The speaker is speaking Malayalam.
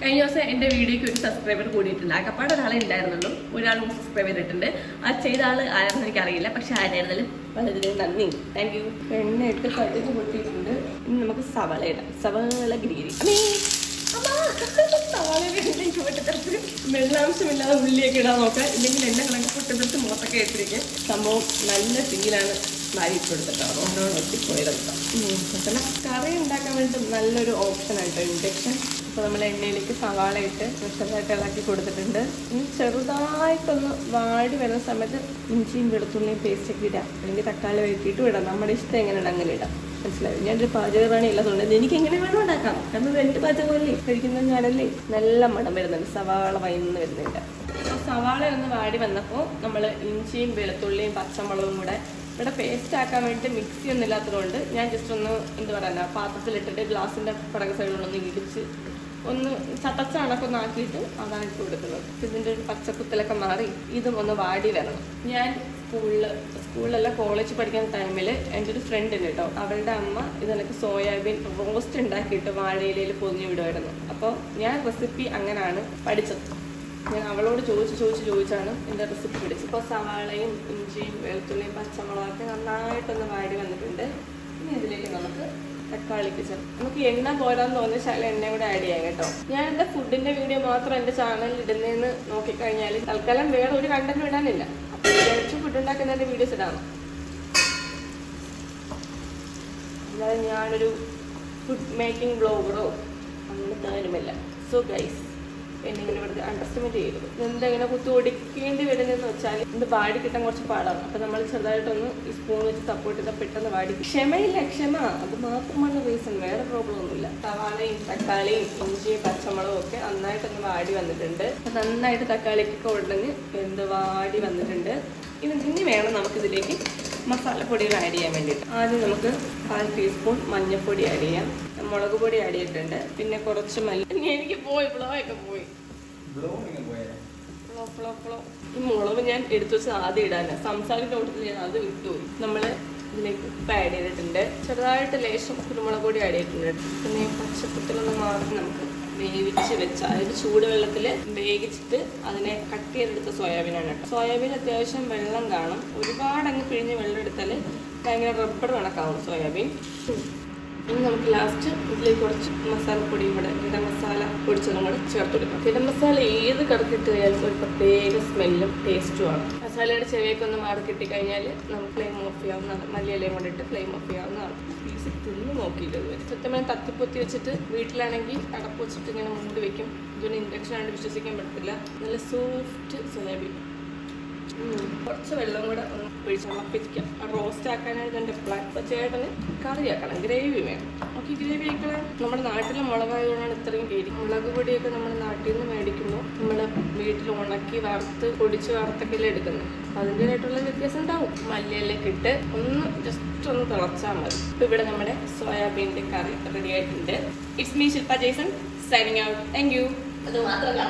കഴിഞ്ഞ ദിവസം എന്റെ വീഡിയോയ്ക്ക് ഒരു സബ്സ്ക്രൈബർ കൂടിയിട്ടുണ്ട്. അക്കപ്പാട് ഒരാളെ ഉണ്ടായിരുന്നുള്ളൂ ഒരാൾ സബ്സ്ക്രൈബ് ചെയ്തിട്ടുണ്ട്. ആ ചെയ്ത ആൾ ആരെന്ന് എനിക്കറിയില്ല. പക്ഷെ ആരായിരുന്നാലും വളരെ നന്ദി. താങ്ക് യു എണ്ണ ഇട്ട് കടുക് പൊട്ടിയിട്ടുണ്ട്. ഇനി നമുക്ക് സവള ഇടാം. സവള ഗ്രീരി അമ്മേ അമ്മാ, സവാള ഇടണ്ടെങ്കിൽ പൊട്ടിത്തെറിച്ച് വെള്ളാംശമില്ലാതെ ഉള്ളിയൊക്കെ ഇടാൻ നോക്കാം. ഇല്ലെങ്കിൽ എണ്ണ കണക്ക് പൊട്ടിത്തെടുത്ത് മുഖത്തൊക്കെ ഇട്ടിരിക്കും. സംഭവം നല്ല തീയിലാണ് മാരിയിട്ട് കൊടുത്തിട്ടോ അതുകൊണ്ടാണ് ഒത്തിപ്പോയതെട്ടോ പിന്നെ കറി ഉണ്ടാക്കാൻ വേണ്ടി നല്ലൊരു ഓപ്ഷൻ ആയിട്ടോ ഇൻഡക്ഷൻ അപ്പോൾ നമ്മൾ എണ്ണയിലേക്ക് സവാള ഇട്ട് ചെറുതായിട്ട് ഇളക്കി കൊടുത്തിട്ടുണ്ട്. ഇനി ചെറുതായിട്ടൊന്ന് വാടി വരുന്ന സമയത്ത് ഇഞ്ചിയും വെളുത്തുള്ളിയും പേസ്റ്റ് ഒക്കെ ഇടാം. അല്ലെങ്കിൽ തക്കാളി വഴറ്റിയിട്ടും ഇടാം. നമ്മുടെ ഇഷ്ടം എങ്ങനെയാണ് അങ്ങനെ ഇടാം. മനസ്സിലായി? ഞാനൊരു പാചകറാണി ഇല്ലാത്തതുകൊണ്ട് എനിക്ക് എങ്ങനെ വേണം ഉണ്ടാക്കാം. കാരണം രണ്ട് പാചകമല്ലേ? കഴിക്കുന്ന ഞാനല്ലേ? നല്ല മണം വരുന്നുണ്ട്. സവാള വൈന്ന് വരുന്നുണ്ട്. സവാള ഒന്ന് വാടി വന്നപ്പോൾ നമ്മൾ ഇഞ്ചിയും വെളുത്തുള്ളിയും പച്ചമുളകും കൂടെ ഇവിടെ പേസ്റ്റ് ആക്കാൻ വേണ്ടി മിക്സി ഒന്നും ഇല്ലാത്തതുകൊണ്ട് ഞാൻ ജസ്റ്റ് ഒന്ന് എന്താ പറയുക പാത്രത്തിലിട്ടിട്ട് ഗ്ലാസിന്റെ പടക സൈഡിലൊന്ന് ഇടിച്ച് ഒന്ന് ചതച്ച കണക്കൊന്ന് ആക്കിയിട്ട് അതാണ് ഇട്ട് കൊടുക്കുന്നത്. ഇതിന്റെ ഒരു പച്ചക്കുത്തലൊക്കെ മാറി ഇതും ഒന്ന് വാടി വരണം. ഞാൻ സ്കൂളിൽ സ്കൂളിലല്ല കോളേജ് പഠിക്കുന്ന ടൈമിൽ എന്റെ ഒരു ഫ്രണ്ട് ഉണ്ട് കേട്ടോ. അവളുടെ അമ്മ ഇതെനിക്ക് സോയാബീൻ റോസ്റ്റ് ഉണ്ടാക്കിയിട്ട് വാഴയിലയിൽ പൊതിഞ്ഞു വിടുമായിരുന്നു അപ്പോൾ ഞാൻ റെസിപ്പി അങ്ങനെയാണ് പഠിച്ചത്. ഞാൻ അവളോട് ചോദിച്ച് ചോദിച്ച് ചോദിച്ചാണ് എന്റെ റെസിപ്പി പിടിച്ചത്. ഇപ്പോൾ സവാളയും ഇഞ്ചിയും വെളുത്തുള്ളിയും പച്ചമുളകൊക്കെ നന്നായിട്ടൊന്ന് വാടി വന്നിട്ടുണ്ട്. ഇനി ഇതിലേക്ക് നമുക്ക് തക്കാളിക്ക് ചേർക്കാം. നമുക്ക് എണ്ണ പോരാന്ന് തോന്നിയ ശാല എണ്ണ കൂടെ ആഡ് ചെയ്യാം കേട്ടോ. ഞാൻ എന്റെ ഫുഡിന്റെ വീഡിയോ മാത്രം എന്റെ ചാനലിൽ ഇടുന്നതെന്ന് നോക്കിക്കഴിഞ്ഞാൽ തൽക്കാലം വേറെ ഒരു കണ്ടന്റ് ഇടാനില്ല. അപ്പോൾ ഫുഡ് ഉണ്ടാക്കുന്നതിന്റെ വീഡിയോസ് ഇടാം. അല്ലാതെ ഞാനൊരു ഫുഡ് മേക്കിംഗ് ബ്ലോഗറോ അങ്ങനത്തെ കാര്യമില്ല സോ ഗൈസ് എന്നെ ഇങ്ങനെ വെറുതെ അണ്ടർസ്റ്റിമേറ്റ് ചെയ്യരുത് ഇതെന്താ ഇങ്ങനെ കുത്തി ഒടിക്കേണ്ടി വരുന്നതെന്ന് വെച്ചാൽ ഇത് വാടി കിട്ടാൻ കുറച്ച് പാടാണ്. അപ്പം നമ്മൾ ചെറുതായിട്ടൊന്ന് ഈ സ്പൂൺ വെച്ച് സപ്പോർട്ട് ചെയ്താൽ പെട്ടെന്ന് വാടി ക്ഷമയില്ല ക്ഷമ. അത് മാത്രമാണ് റീസൺ വേറെ പ്രോബ്ലം ഒന്നുമില്ല. സവാളയും തക്കാളിയും ഇഞ്ചിയും പച്ചമുളകും ഒക്കെ നന്നായിട്ടൊന്ന് വാടി വന്നിട്ടുണ്ട്. നന്നായിട്ട് തക്കാളിക്കൊക്കെ ഉണ്ടെങ്കിൽ എന്ത് വാടി വന്നിട്ടുണ്ട്. ഇനി ഇനി വേണം നമുക്കിതിലേക്ക് മസാലപ്പൊടികൾ ആഡ് ചെയ്യാൻ വേണ്ടിയിട്ട്. ആദ്യം നമുക്ക് കാൽ ടീസ്പൂൺ മഞ്ഞൾപ്പൊടി ആഡ് ചെയ്യാം. മുളക് പൊടി ആഡ് ചെയ്തിട്ടുണ്ട്. പിന്നെ കുറച്ച് മല്ലി എനിക്ക് പോയി ഒക്കെ പോയി. ഈ മുളക് ഞാൻ എടുത്തു വെച്ച് ആദ്യം ഇടാനാണ് സംസാരിക്കുന്ന കൂട്ടത്തിൽ ഞാൻ അത് വിട്ടുപോയി നമ്മൾ ഇതിലേക്ക് ഉപ്പ് ആഡ് ചെയ്തിട്ടുണ്ട്. ചെറുതായിട്ട് ലേശം കുരുമുളക് പൊടി ആഡ് ചെയ്തിട്ടുണ്ട്. പിന്നെ ഈ മാത്രം നമുക്ക് വേവിച്ച് വെച്ച അതായത് ചൂടുവെള്ളത്തിൽ വേവിച്ചിട്ട് അതിനെ കട്ട് ചെയ്തെടുത്ത സോയാബീനാണ് കേട്ടോ. സോയാബീൻ അത്യാവശ്യം വെള്ളം കാണും. ഒരുപാട് അങ്ങ് പിഴിഞ്ഞ് വെള്ളം എടുത്താൽ ഭയങ്കര റബ്ബർ കണക്കാവും സോയാബീൻ ഇനി നമുക്ക് ലാസ്റ്റ് ഇതിലേക്ക് കുറച്ച് മസാലപ്പൊടി ഇവിടെ ഗരം മസാല പൊടിച്ചതും നമ്മൾ ചേർത്ത് കൊടുക്കാം ഗരം മസാല ഏത് കറക്കിട്ട് കഴിഞ്ഞാൽ ഒരു പ്രത്യേക സ്മെല്ലും ടേസ്റ്റുമാണ് മസാലയുടെ ചെവിയൊക്കെ ഒന്ന് മാറി കിട്ടിക്കഴിഞ്ഞാൽ നമുക്ക് ഫ്ലെയിം ഓഫ് ചെയ്യാവുന്നതാണ്. മല്ലിയിലയും കൊണ്ടിട്ട് ഫ്ലെയിം ഓഫ് ചെയ്യാവുന്നതാണ്. പീസ് തിന്ന് നോക്കിയിട്ട് വരും സത്യമായി തത്തിപ്പൊത്തി വെച്ചിട്ട് വീട്ടിലാണെങ്കിൽ അടപ്പ് വെച്ചിട്ട് ഇങ്ങനെ മൂടി വെക്കും. ഇതൊരു ഇൻഡക്ഷൻ ആയിട്ട് വിശ്വസിക്കാൻ പറ്റത്തില്ല. നല്ല സോഫ്റ്റ് ഉം. കുറച്ച് വെള്ളം കൂടെ ഒന്ന് ഒഴിച്ച് മുളപ്പിക്കാം റോസ്റ്റ് ആക്കാനായിട്ട് എന്റെ പ്ലാൻ ചേട്ടന് കറിയാക്കണം ഗ്രേവി വേണം. ഓക്കെ ഗ്രേവി ആക്കണം നമ്മുടെ നാട്ടിലെ മുളകായതുകൊണ്ടാണ് ഇത്രയും പേര്. മുളക് പൊടിയൊക്കെ നമ്മുടെ നാട്ടിൽ നിന്ന് മേടിക്കുമ്പോൾ നമ്മൾ വീട്ടിൽ ഉണക്കി വറുത്ത് പൊടിച്ച് വറുത്തൊക്കെയല്ലേ എടുക്കുന്നത്. അതിന്റെതായിട്ടുള്ള വ്യത്യാസം ഉണ്ടാവും. മല്ലിയിലേക്ക് ഇട്ട് ഒന്ന് ജസ്റ്റ് ഒന്ന് തിളച്ചാൽ മതി. ഇപ്പോൾ ഇവിടെ നമ്മുടെ സോയാബീന്റെ കറി റെഡി ആയിട്ടുണ്ട്. It's me Shilpa Jason signing out thank you അത് മാത്രമല്ല